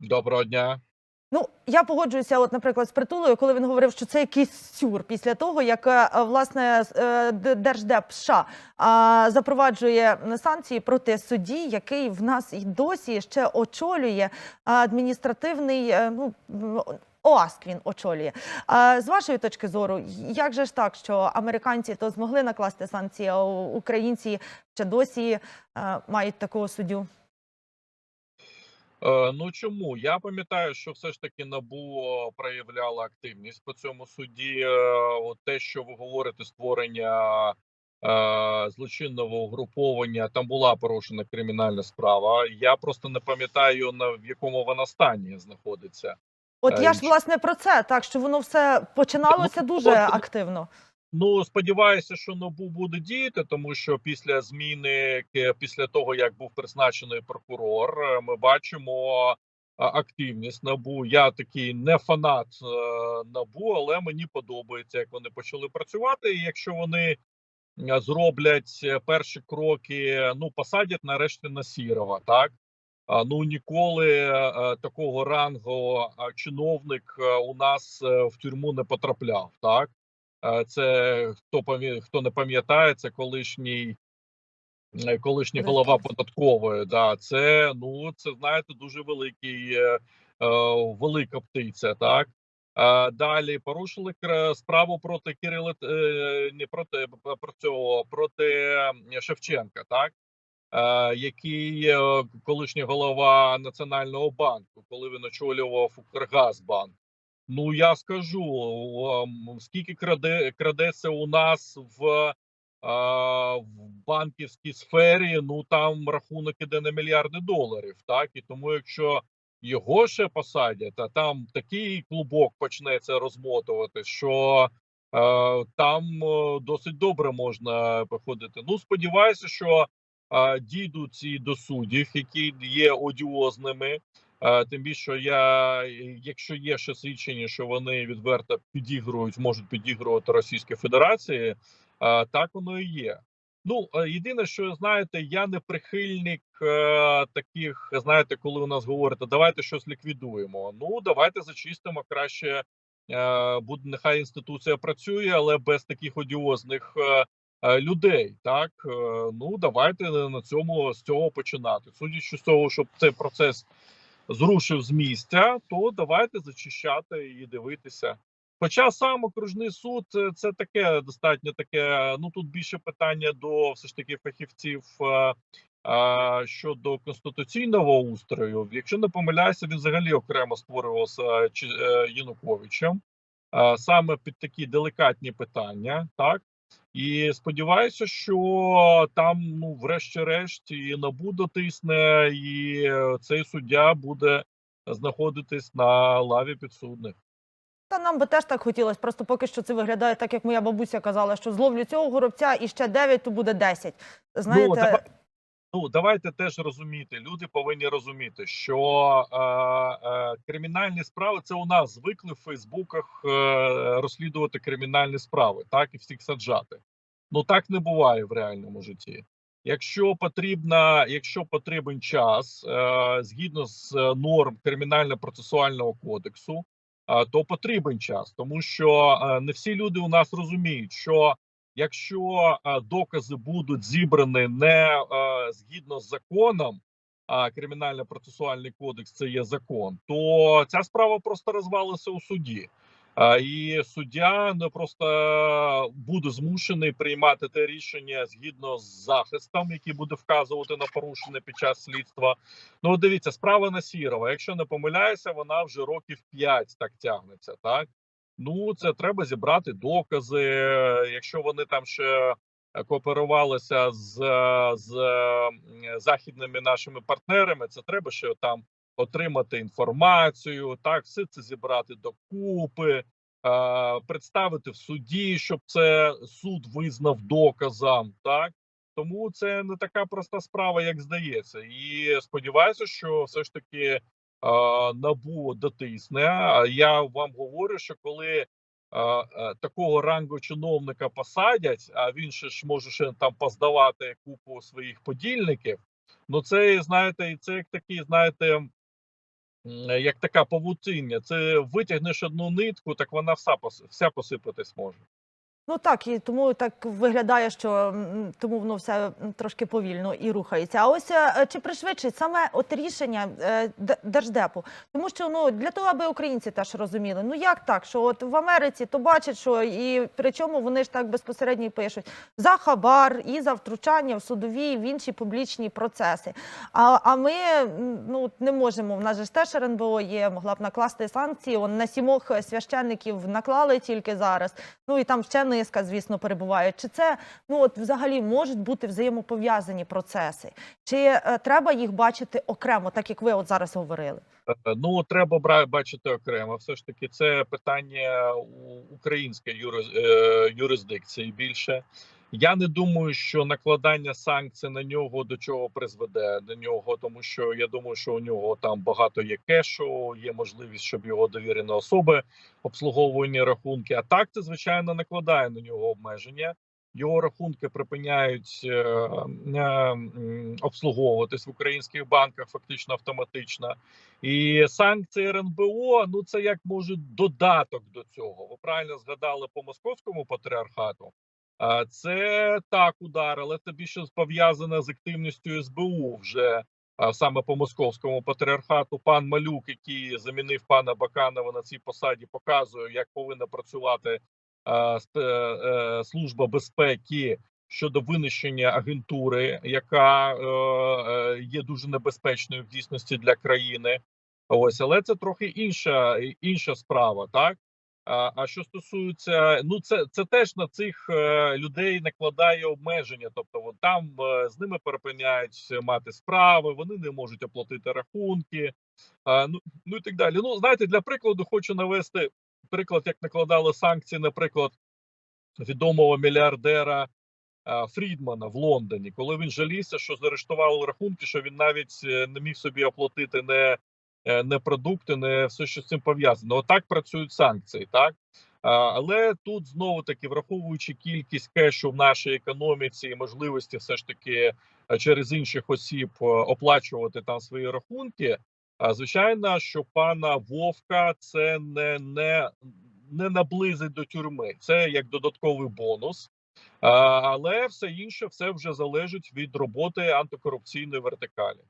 Доброго дня. Ну, я погоджуюся, от, наприклад, з притулою, коли він говорив, що це якийсь сюр після того, як е, е, власне е, Держдеп США запроваджує санкції проти судді, який в нас і досі ще очолює адміністративний. Ну ОАСК він очолює. З вашої точки зору, як же ж так, що американці то змогли накласти санкції, а українці ще досі мають такого суддю? Е, ну чому? Я пам'ятаю, що все ж таки НАБУ проявляла активність по цьому суді. Е, От те, що ви говорите, створення е, злочинного угруповання, там була порушена кримінальна справа. Я просто не пам'ятаю на в якому вона стані знаходиться. От я ж власне про це, так що воно все починалося Ну, дуже активно. Ну сподіваюся, що НАБУ буде діяти, тому що після зміни після того як був призначений прокурор, е, ми бачимо активність НАБУ. Я такий не фанат е, НАБУ, але мені подобається, як вони почали працювати. І якщо вони е, зроблять е, перші кроки, ну посадять нарешті на Сірова, так. Ну ніколи е, е, такого рангу чиновник е, у нас е, в тюрму не потрапляв. Так Е, це хто хто не пам'ятає, це колишній е, колишній голова податкової. Да, це ну це знаєте дуже великий е, е, велика птиця. Так далі порушили справу проти Кирила не проти про цього проти Шевченка. Так який колишній голова Національного банку, коли він очолював Укргазбанк. Ну я скажу, скільки краде крадеться у нас в, в банківській сфері. Ну там рахунок іде на мільярди доларів. Так і тому, якщо його ще посадять, а там такий клубок почнеться розмотувати, що е, там досить добре можна походити. Ну сподіваюся, що е, дійдуть і до суддів, які є одіозними. Е, Тим більше я, якщо є ще свідчення, що вони відверто підігрують, можуть підігрувати Російській Федерації, е, так воно і є. Ну е, єдине, що знаєте, я не прихильник таких, знаєте, коли у нас говорять, давайте щось ліквідуємо. Ну давайте зачистимо краще. Буде нехай інституція працює, але без таких одіозних людей. Так ну давайте на цьому з цього починати. Судячи з того, щоб цей процес зрушив з місця, то давайте зачищати і дивитися. Хоча сам окружний суд е, це таке достатньо таке. Ну тут більше питання до все ж таки фахівців е, е, щодо конституційного устрою. Якщо не помиляюся, він взагалі окремо створювався е, Януковичем саме під такі деликатні питання, так. І сподіваюся, що там, ну, врешті-решт, і НАБУ дотисне, і цей суддя буде знаходитись на лаві підсудних. Та нам би теж так хотілося. Просто поки що це виглядає так, як моя бабуся казала, що зловлю цього горобця і ще 9, то буде 10. Знаєте, давай- Ну, давайте теж розуміти. Люди повинні розуміти, що е, е, кримінальні справи це у нас звикли в Фейсбуках е, розслідувати кримінальні справи, так і всіх саджати. Ну так не буває в реальному житті. Якщо потрібна, якщо потрібен час е, згідно з е, норм кримінально-процесуального кодексу, е, то потрібен час, тому що е, не всі люди у нас розуміють, що якщо е, докази будуть зібрані не е, згідно з законом, а кримінально-процесуальний кодекс це є закон, то ця справа просто розвалиться у суді. А, І суддя не просто буде змушений приймати те рішення згідно з захистом, який буде вказувати на порушення під час слідства. Ну, дивіться, справа на Сірова. Якщо не помиляюся, вона вже років 5 так тягнеться. Так ну це треба зібрати докази. Якщо вони там ще кооперувалися з, з західними нашими партнерами, це треба ще там отримати інформацію, так все це зібрати докупи, е, представити в суді, щоб це суд визнав доказом. Так тому це не така проста справа, як здається. І сподіваюся, що все ж таки е, набу дотисне. Я вам говорю, що коли е, такого рангу чиновника посадять, а він ще ж може ще там поздавати купу своїх подільників. Ну це знаєте, це як такий, знаєте, як така павутиння. Це витягнеш одну нитку, так вона вся вся посипатись може. Ну так, і тому так виглядає, що тому воно все трошки повільно і рухається. А ось е, чи пришвидшить саме от рішення е, держдепу? Тому що ну для того, аби українці теж розуміли, ну як так, що от в Америці то бачать, що і причому вони ж так безпосередньо пишуть за хабар і за втручання в судові в інші публічні процеси. А, а ми ну не можемо. В нас же ж теж РНБО є, могла б накласти санкції. Он на сімох священників наклали тільки зараз. Ну і там ще низка, звісно, перебуває. Чи це ну от взагалі можуть бути взаємопов'язані процеси? Чи е, треба їх бачити окремо, так як ви от зараз говорили? Е, Ну треба бачити окремо. Все ж таки, це питання української е, юрисдикції більше. Я не думаю, що накладання санкцій на нього до чого призведе до нього, тому що я думаю, що у нього там багато є кешу, є можливість, щоб його довірені особи обслуговувані рахунки. А так це звичайно накладає на нього обмеження. Його рахунки припиняють е, е, обслуговуватись в українських банках фактично автоматично. І санкції РНБО ну це як може додаток до цього. Ви правильно згадали по московському патріархату. Це так удар, але це більше пов'язане з активністю СБУ вже саме по московському патріархату. Пан Малюк, який замінив пана Баканова на цій посаді, показує, як повинна працювати е, служба безпеки щодо винищення агентури, яка е, е, є дуже небезпечною в дійсності для країни. Ось, але це трохи інша інша справа, так. А, що стосується, ну це це теж на цих е, людей накладає обмеження. Тобто, от там е, з ними перепиняють мати справи, вони не можуть оплатити рахунки, ну ну і так далі. Ну знаєте, для прикладу хочу навести приклад, як накладали санкції, наприклад, відомого мільярдера Фрідмана в Лондоні, коли він жалівся, що заарештували рахунки, що він навіть е, не міг собі оплатити не, е, не продукти, не все, що з цим пов'язано. Отак працюють санкції, так. Але тут знову таки, враховуючи кількість кешу в нашій економіці і можливості, все ж таки е, через інших осіб е, оплачувати там свої рахунки. Звичайно, що пана Вовка це не, не, не наблизить до тюрми. Це як додатковий бонус. Але все інше все вже залежить від роботи антикорупційної вертикалі.